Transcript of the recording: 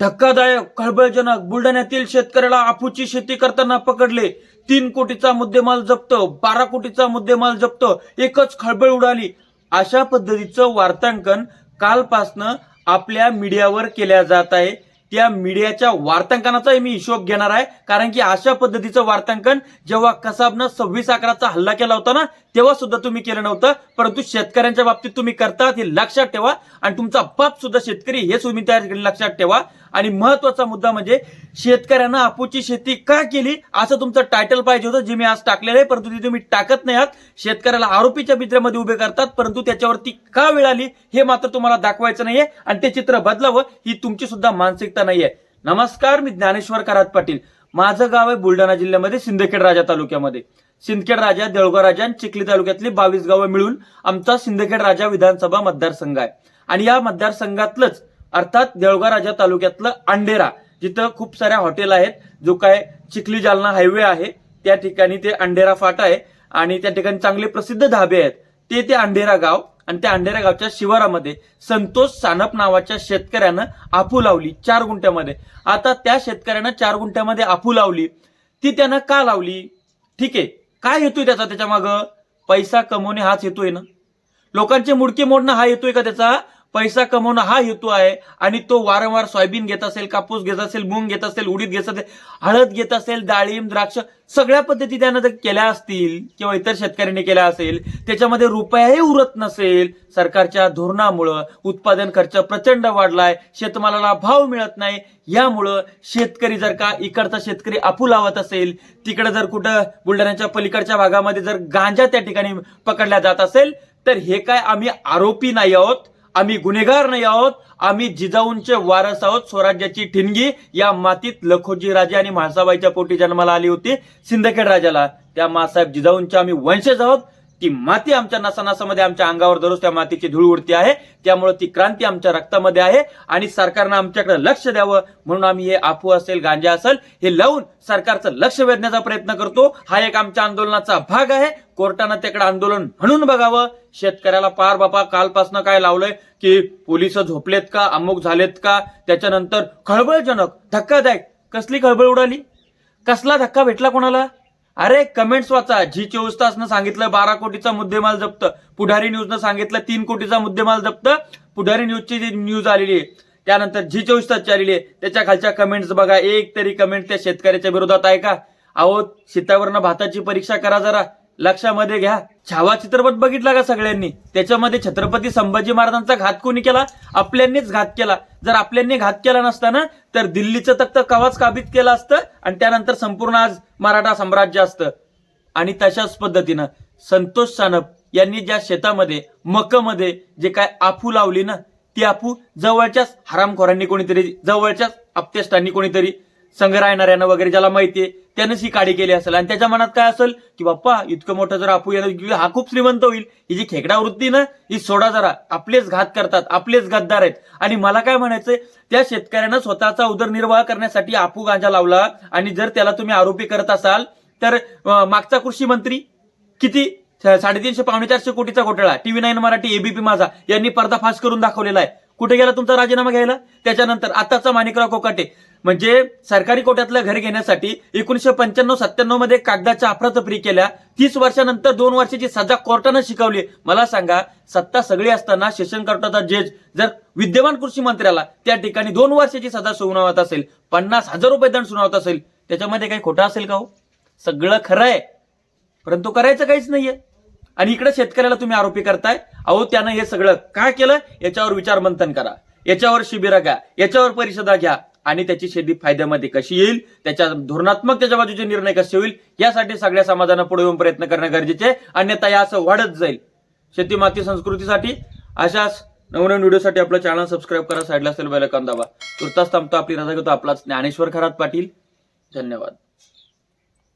धक्कादायक खळबळजनक बुलढाण्यातील शेतकऱ्याला आपूची शेती करताना पकडले. तीन कोटीचा मुद्देमाल जप्त बारा कोटीचा मुद्देमाल जप्त एकच खळबळ उडाली. अशा पद्धतीचं वार्तांकन कालपासनं आपल्या मीडियावर केल्या जात आहे. त्या मीडियाच्या वार्तांकनाचाही मी हिशोब घेणार आहे. कारण की अशा पद्धतीचं वार्तांकन जेव्हा कसाबनं सव्वीस अकराचा हल्ला केला होता ना तेव्हा सुद्धा तुम्ही केलं नव्हतं. परंतु शेतकऱ्यांच्या बाबतीत तुम्ही करतात हे लक्षात ठेवा. आणि तुमचा बाप सुद्धा शेतकरी हे तुम्ही त्या लक्षात ठेवा. आणि महत्त्वाचा मुद्दा म्हणजे शेतकऱ्यांना आपूची शेती का केली असं तुमचं टायटल पाहिजे होतं जे मी आज टाकलेलं आहे. परंतु ते तुम्ही टाकत नाही आहात. शेतकऱ्याला आरोपीच्या भित्र्यामध्ये उभे करतात. परंतु त्याच्यावरती का वेळ आली हे मात्र तुम्हाला दाखवायचं नाहीये. आणि ते चित्र बदलावं ही तुमची सुद्धा मानसिकता नाहीये. नमस्कार मी ज्ञानेश्वर करात पाटील. माझं गाव आहे बुलढाणा जिल्ह्यामध्ये सिंदखेड राजा तालुक्यामध्ये. सिंदखेड राजा देळगाव राजा आणि चिखली तालुक्यातली बावीस गावं मिळून आमचा सिंदखेड राजा विधानसभा मतदारसंघ आहे. आणि या मतदारसंघातलंच अर्थात देवळगाव राजा तालुक्यातलं अंडेरा जिथं खूप साऱ्या हॉटेल आहेत जो काय चिखली जालना हायवे आहे त्या ठिकाणी ते अंडेरा फाटा आहे. आणि त्या ठिकाणी चांगले प्रसिद्ध धाबे आहेत. ते ते अंडेरा गाव. आणि त्या अंडेरा गावच्या शिवारामध्ये संतोष सानप नावाच्या शेतकऱ्यानं आफू लावली चार गुंठ्यामध्ये. आता त्या शेतकऱ्यानं चार गुंठ्यामध्ये आफू लावली. ती त्यानं का लावली? ठीक आहे. काय हेतू त्याचा त्याच्या मागं? पैसा कमवणे हाच हेतू आहे ना. लोकांचे मुडके मोडणं हा येतोय का त्याचा? पैसा कमवणं हा हेतू आहे. आणि तो वारंवार सोयाबीन घेत असेल कापूस घेत असेल मूंग घेत असेल उडीद घेत असेल हळद घेत असेल डाळिंब द्राक्ष सगळ्या पद्धती त्यानं जर केल्या असतील किंवा इतर शेतकऱ्यांनी केल्या असेल त्याच्यामध्ये रुपयाही उरत नसेल सरकारच्या धोरणामुळं उत्पादन खर्च प्रचंड वाढलाय शेतमालाला भाव मिळत नाही यामुळं शेतकरी जर का इकडचा शेतकरी आपू लावत असेल तिकडे जर कुठं बुलढाण्याच्या पलीकडच्या भागामध्ये जर गांजा त्या ठिकाणी पकडल्या जात असेल तर हे काय आम्ही आरोपी नाही आहोत. आम्ही गुन्हेगार नाही आहोत आम्ही जिजाऊंचे वारस आहोत स्वराज्याची ठिणगी या मातीत लखोजी राजे आणि म्हाळसाबाईच्या पोटी जन्माला आली होती सिंदखेड राजाला. त्या मासाहेब जिजाऊंच्या आम्ही वंशज आहोत ती माती आमच्या नसानसामध्ये आमच्या अंगावर दररोज त्या मातीची धूळ उडती आहे. त्यामुळे ती क्रांती आमच्या रक्तामध्ये आहे आणि सरकारनं आमच्याकडे लक्ष द्यावं म्हणून आम्ही हे आपू असेल गांजा असेल हे लावून सरकारचं लक्ष वेधण्याचा प्रयत्न करतो. हा एक आमच्या आंदोलनाचा भाग आहे. कोर्टानं त्याकडे आंदोलन म्हणून बघावं. शेतकऱ्याला पार बापा कालपासनं काय लावलंय? की पोलीस झोपलेत का? अमुक झालेत का? त्याच्यानंतर खळबळजनक धक्कादायक. कसली खळबळ उडाली? कसला धक्का भेटला कोणाला? अरे कमेंट्स वाचा. जी चोवीस तासनं सांगितलं बारा कोटीचा मुद्देमाल जप्त. पुढारी न्यूजनं सांगितलं तीन कोटीचा मुद्देमाल जप्त. पुढारी न्यूजची जी न्यूज आलेली आहे त्यानंतर जी चोवीस तासची आलेली आहे. त्याच्या खालच्या कमेंट्स बघा. एक तरी कमेंट त्या शेतकऱ्याच्या विरोधात आहे का? अहो शेतावरनं भाताची परीक्षा करा जरा. लक्षामध्ये घ्या. छावा चित्रपट बघितला का सगळ्यांनी? त्याच्यामध्ये छत्रपती संभाजी महाराजांचा घात कोणी केला? आपल्यांनीच घात केला. जर आपल्यांनी घात केला नसता ना तर दिल्लीचं तख्त कवाच काबीज केलं असतं आणि त्यानंतर संपूर्ण आज मराठा साम्राज्य असतं. आणि तशाच पद्धतीनं संतोष सानप यांनी ज्या शेतामध्ये मकमध्ये जे काय आफू लावली ना ती आफू जवळच्याच हरामखोरांनी कोणीतरी जवळच्याच आपतेष्टांनी कोणीतरी संग्रहायणाऱ्यानं वगैरे ज्याला माहितीये त्यानंच ही काडी केली असेल. आणि त्याच्या मनात काय असेल की बाप्पा इतकं मोठं जर आपू येणं हा खूप श्रीमंत होईल. ही जी खेकडा वृत्ती ना ही सोडा जरा. आपलेच घात करतात आपलेच गद्दार आहेत. आणि मला काय म्हणायचंय त्या शेतकऱ्यानं स्वतःचा उदरनिर्वाह करण्यासाठी आपू गांजा लावला आणि जर त्याला तुम्ही आरोपी करत असाल तर मागचा कृषी मंत्री किती? साडेतीनशे पावणे चारशे कोटीचा घोटाळा. टीव्ही नाईन मराठी एबीपी माझा यांनी पर्दाफाश करून दाखवलेला आहे. कुठे गेला तुमचा राजीनामा घ्यायला? त्याच्यानंतर आताचा माणिकराव कोकाटे. म्हणजे सरकारी कोट्यातलं घर घेण्यासाठी एकोणीशे पंच्याण्णव सत्त्याण्णवमध्ये कागदाच्या अफरातफरी केल्या. तीस वर्षानंतर दोन वर्षाची सजा कोर्टानं शिकवली. मला सांगा सत्ता सगळी असताना सेशन कोर्टाचा जज जर विद्यमान कृषी मंत्र्याला त्या ठिकाणी दोन वर्षाची सजा सुनावत असेल पन्नास हजार रुपये दंड सुनावत असेल त्याच्यामध्ये काही खोटं असेल का हो? सगळं खरं आहे. परंतु करायचं काहीच नाहीये. आणि इकडे शेतकऱ्याला तुम्ही आरोपी करताय. अहो त्यानं हे सगळं का केलं? याच्यावर विचार मंथन करा. याच्यावर शिबिरं घ्या. याच्यावर परिषदा घ्या. आणि त्याची शेती फायद्यामध्ये कशी येईल? त्याच्या धोरणात्मक त्याच्या बाजूचे निर्णय कसे होईल? यासाठी सगळ्या समाजानं पुढे येऊन प्रयत्न करणं गरजेचे आहे. अन्यथा या असं वाढत जाईल. शेती माती संस्कृतीसाठी अशाच नवनवीन व्हिडिओसाठी आपलं चॅनल सबस्क्राईब करा. साईडला असेल बेल दाबा. तुर्तास थांबतो. आपली रजा घेतो. आपलाच ज्ञानेश्वर खरात पाटील. धन्यवाद.